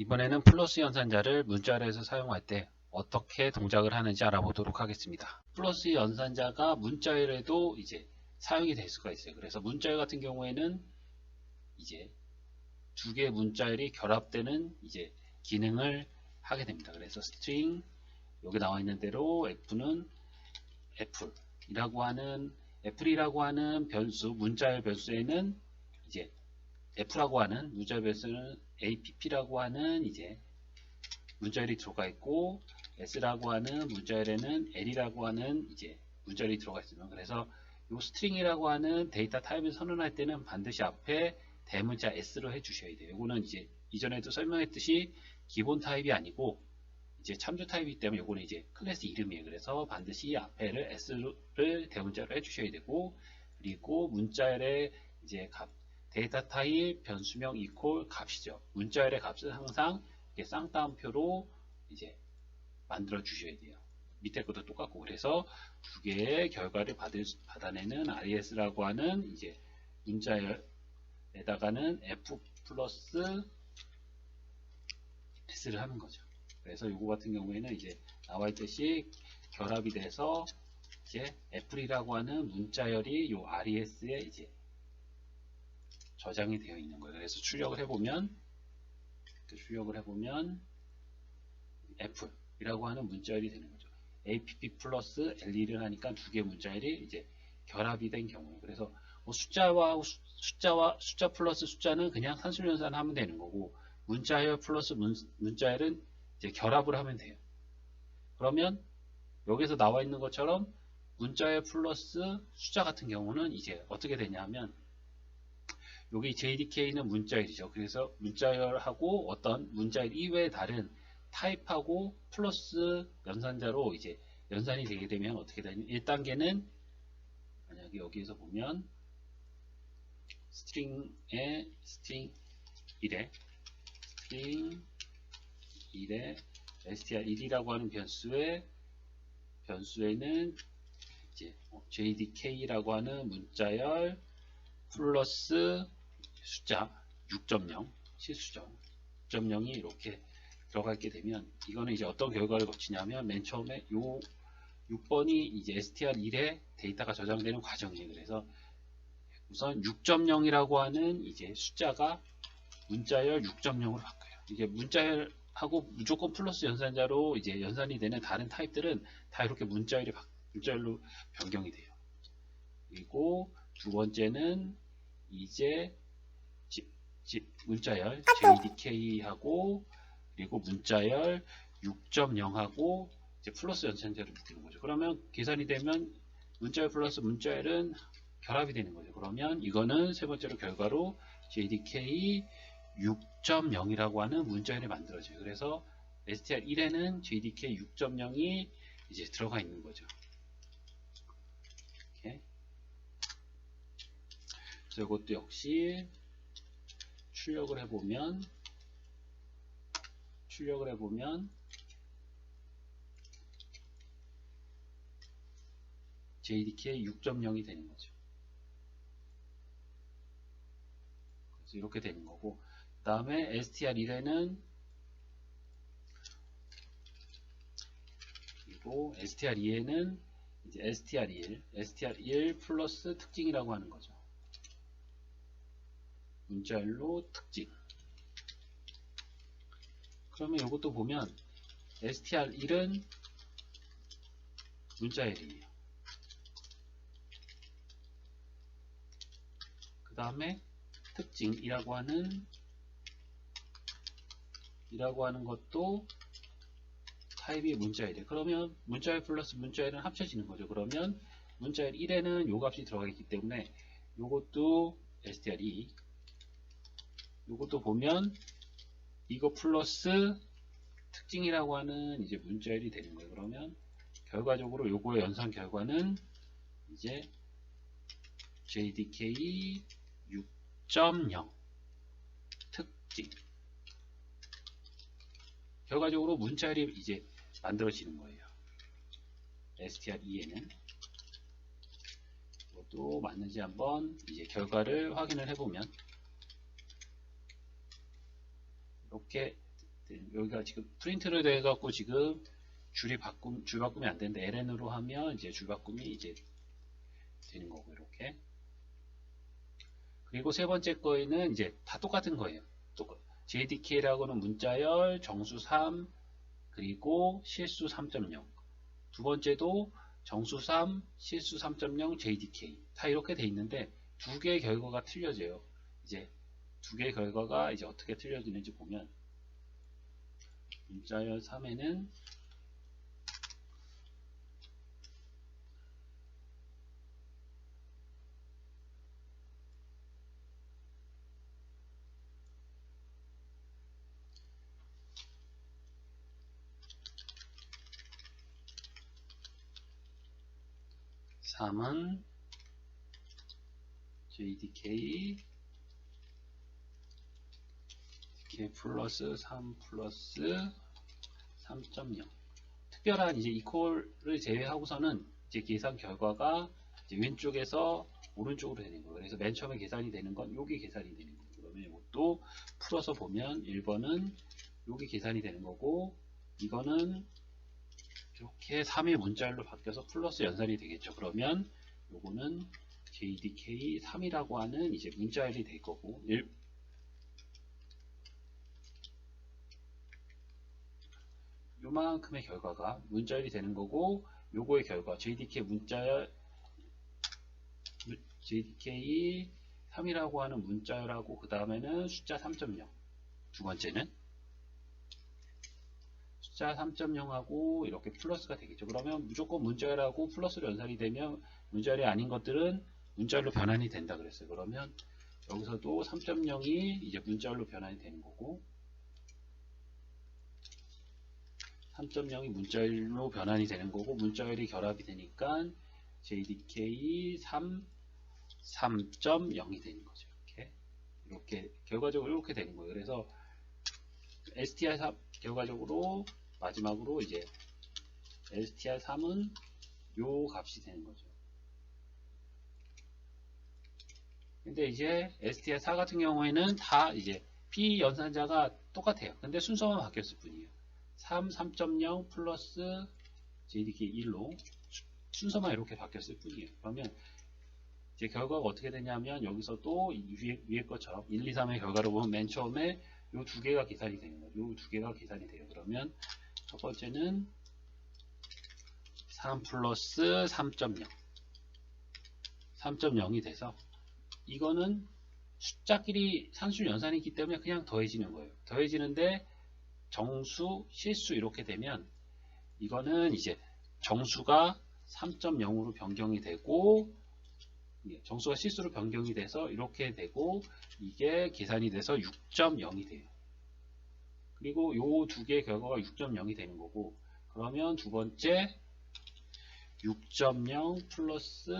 이번에는 플러스 연산자를 문자열에서 사용할 때 어떻게 동작을 하는지 알아보도록 하겠습니다. 플러스 연산자가 문자열에도 이제 사용이 될 수가 있어요. 그래서 문자열 같은 경우에는 이제 두 개의 문자열이 결합되는 이제 기능을 하게 됩니다. 그래서 스트링 여기 나와 있는 대로 f는 애플이라고 하는 애플이라고 하는 변수 문자열 변수에는 이제 f라고 하는 문자열 변수는 app라고 하는 이제 문자열이 들어가 있고 s라고 하는 문자열에는 l이라고 하는 이제 문자열이 들어가 있습니다. 그래서 이 스트링이라고 하는 데이터 타입을 선언할 때는 반드시 앞에 대문자 s로 해주셔야 돼요. 이거는 이제 이전에도 설명했듯이 기본 타입이 아니고 이제 참조 타입이기 때문에 이거는 이제 클래스 이름이에요. 그래서 반드시 앞에를 s를 대문자로 해주셔야 되고 그리고 문자열의 이제 값 데이터 타입 변수명 이퀄 값이죠. 문자열의 값은 항상 쌍따옴표로 이제 만들어 주셔야 돼요. 밑에 것도 똑같고 그래서 두 개의 결과를 받을, 받아내는 RES라고 하는 이제 문자열에다가는 F 플러스 S를 하는 거죠. 그래서 이거 같은 경우에는 이제 나와 있듯이 결합이 돼서 이제 애플이라고 하는 문자열이 요 RES에 이제 저장이 되어 있는 거예요. 그래서 출력을 해보면 출력을 해보면 F이라고 하는 문자열이 되는 거죠. APP 플러스 LE를 하니까 두 개의 문자열이 이제 결합이 된 경우에 그래서 뭐 숫자와 수- 숫자와 숫자 플러스 숫자는 그냥 산술연산 하면 되는 거고 문자열 플러스 문, 문자열은 이제 결합을 하면 돼요. 그러면 여기서 나와 있는 것처럼 문자열 플러스 숫자 같은 경우는 이제 어떻게 되냐면 여기 JDK는 문자열이죠. 그래서 문자열하고 어떤 문자열 이외의 다른 타입하고 플러스 연산자로 이제 연산이 되게 되면 어떻게 되냐면 1단계는 만약에 여기에서 보면 스트링에 스트링 1에 스트링 1에 str1이라고 하는 변수에 변수에는 이제 어, jdk라고 하는 문자열 플러스 숫자 6.0 실수점 6.0이 이렇게 들어가 있게 되면 이거는 이제 어떤 결과를 거치냐면 맨 처음에 요 6번이 이제 str1에 데이터가 저장되는 과정이에요. 그래서 우선 6.0이라고 하는 이제 숫자가 문자열 6.0으로 바뀌어요. 이게 문자열하고 무조건 플러스 연산자로 이제 연산이 되는 다른 타입들은 다 이렇게 문자열이 바- 문자열로 변경이 돼요. 그리고 두 번째는 이제 문자열 JDK하고 그리고 문자열 6.0하고 이제 플러스 연산자로 바뀌는 거죠. 그러면 계산이 되면 문자열 플러스 문자열은 결합이 되는 거죠. 그러면 이거는 세 번째로 결과로 JDK 6.0이라고 하는 문자열이 만들어져요. 그래서 STR1에는 JDK 6.0이 이제 들어가 있는 거죠. 이렇게. 그래서 이것도 역시 출력을 해보면 출력을 해보면 JDK 6.0이 되는 거죠. 그래서 이렇게 되는 거고 그 다음에 STR1에는 그리고 STR2에는 이제 STR1, STR1 플러스 특징이라고 하는 거죠. 문자열로 특징. 그러면 이것도 보면 STR1은 문자열이에요. 그 다음에 특징이라고 하는 이라고 하는 것도 타입이 문자열이에요. 그러면 문자열 플러스 문자열은 합쳐지는 거죠. 그러면 문자열 1에는 요 값이 들어가 있기 때문에 요것도 STR2 요것도 보면 이거 플러스 특징이라고 하는 이제 문자열이 되는 거예요. 그러면 결과적으로 요거의 연산 결과는 이제 JDK 6.0 특징 결과적으로 문자열이 이제 만들어지는 거예요. STR2에는 이것도 맞는지 한번 이제 결과를 확인을 해보면 이렇게 여기가 지금 프린트로 돼 갖고 지금 줄이 바꿈 줄 바꿈이 안 되는데 ln으로 하면 이제 줄 바꿈이 이제 되는 거고 이렇게 그리고 세 번째 거에는 이제 다 똑같은 거예요. 똑- JDK라고는 문자열, 정수 3, 그리고 실수 3.0. 두 번째도 정수 3, 실수 3.0, JDK. 다 이렇게 돼 있는데 두 개의 결과가 틀려져요. 이제 두 개의 결과가 이제 어떻게 틀려지는지 보면 문자열 3에는 삼은 JDK k 플러스 3 플러스 3.0 특별한 이제 이퀄을 제외하고서는 이제 계산 결과가 이제 왼쪽에서 오른쪽으로 되는 거예요. 그래서 맨 처음에 계산이 되는 건 여기 계산이 되는 거예요. 그러면 이것도 풀어서 보면 1번은 여기 계산이 되는 거고 이거는 이렇게 3의 문자열로 바뀌어서 플러스 연산이 되겠죠. 그러면 요거는 JDK 3이라고 하는 이제 문자열이 될 거고 요만큼의 결과가 문자열이 되는 거고 요거의 결과 JDK 문자열 무- JDK 3이라고 하는 문자열하고 그 다음에는 숫자 3.0 두 번째는 숫자 3.0하고 이렇게 플러스가 되겠죠. 그러면 무조건 문자열하고 플러스로 연산이 되면 문자열이 아닌 것들은 문자열로 변환이 된다 그랬어요. 그러면 여기서도 3.0이 이제 문자열로 변환이 되는 거고 3.0이 문자열로 변환이 되는 거고 문자열이 결합이 되니까 JDK 3 3.0이 되는 거죠. 이렇게 이렇게 결과적으로 이렇게 되는 거예요. 그래서 STR 3 결과적으로 마지막으로 이제 STR 3은 요 값이 되는 거죠. 근데 이제 STR 4 같은 경우에는 다 이제 P 연산자가 똑같아요. 근데 순서만 바뀌었을 뿐이에요. 3, 3.0 플러스 JDK 1로 순서만 이렇게 바뀌었을 뿐이에요. 그러면 이제 결과가 어떻게 되냐면 여기서도 이 위에, 위에 것처럼 1, 2, 3의 결과를 보면 맨 처음에 요 두 개가 계산이 되는 거죠. 요두 개가 계산이 돼요. 그러면 첫 번째는 3 플러스 3.0 3.0이 돼서 이거는 숫자끼리 산술 연산이기 때문에 그냥 더해지는 거예요. 더해지는데 정수, 실수 이렇게 되면 이거는 이제 정수가 3.0으로 변경이 되고 예, 정수가 실수로 변경이 돼서 이렇게 되고 이게 계산이 돼서 6.0이 돼요. 그리고 요 두 개의 결과가 6.0이 되는 거고 그러면 두 번째 6.0 플러스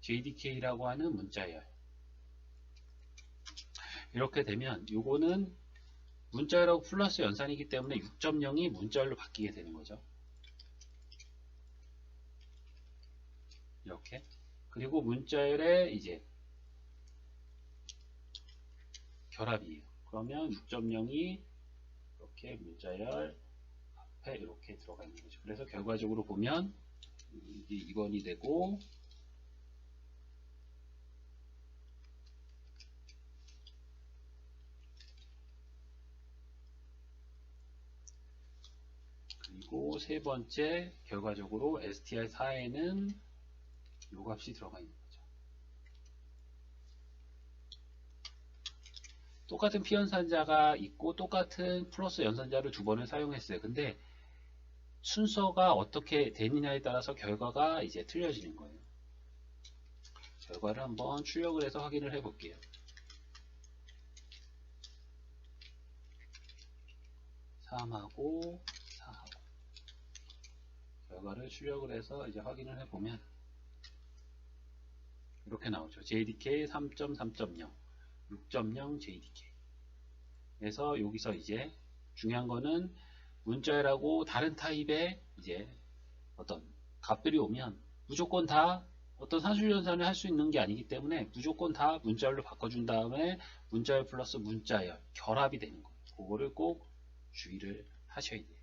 JDK라고 하는 문자열 이렇게 되면 요거는 문자열하고 플러스 연산이기 때문에 6.0이 문자열로 바뀌게 되는 거죠. 이렇게 그리고 문자열의 이제 결합이에요. 그러면 6.0이 이렇게 문자열 앞에 이렇게 들어가 있는 거죠. 그래서 결과적으로 보면 이게 2번이 되고 그리고 세 번째 결과적으로 STR4에는 요 값이 들어가 있는 거죠. 똑같은 P 연산자가 있고 똑같은 플러스 연산자를 두 번을 사용했어요. 근데 순서가 어떻게 되느냐에 따라서 결과가 이제 틀려지는 거예요. 결과를 한번 출력을 해서 확인을 해 볼게요. 삼하고 4하고 결과를 출력을 해서 이제 확인을 해 보면 이렇게 나오죠. JDK 3.3.0 6.0 JDK 그래서 여기서 이제 중요한 거는 문자열하고 다른 타입의 이제 어떤 값들이 오면 무조건 다 어떤 산술 연산을 할 수 있는 게 아니기 때문에 무조건 다 문자열로 바꿔준 다음에 문자열 플러스 문자열 결합이 되는 거예요. 그거를 꼭 주의를 하셔야 돼요.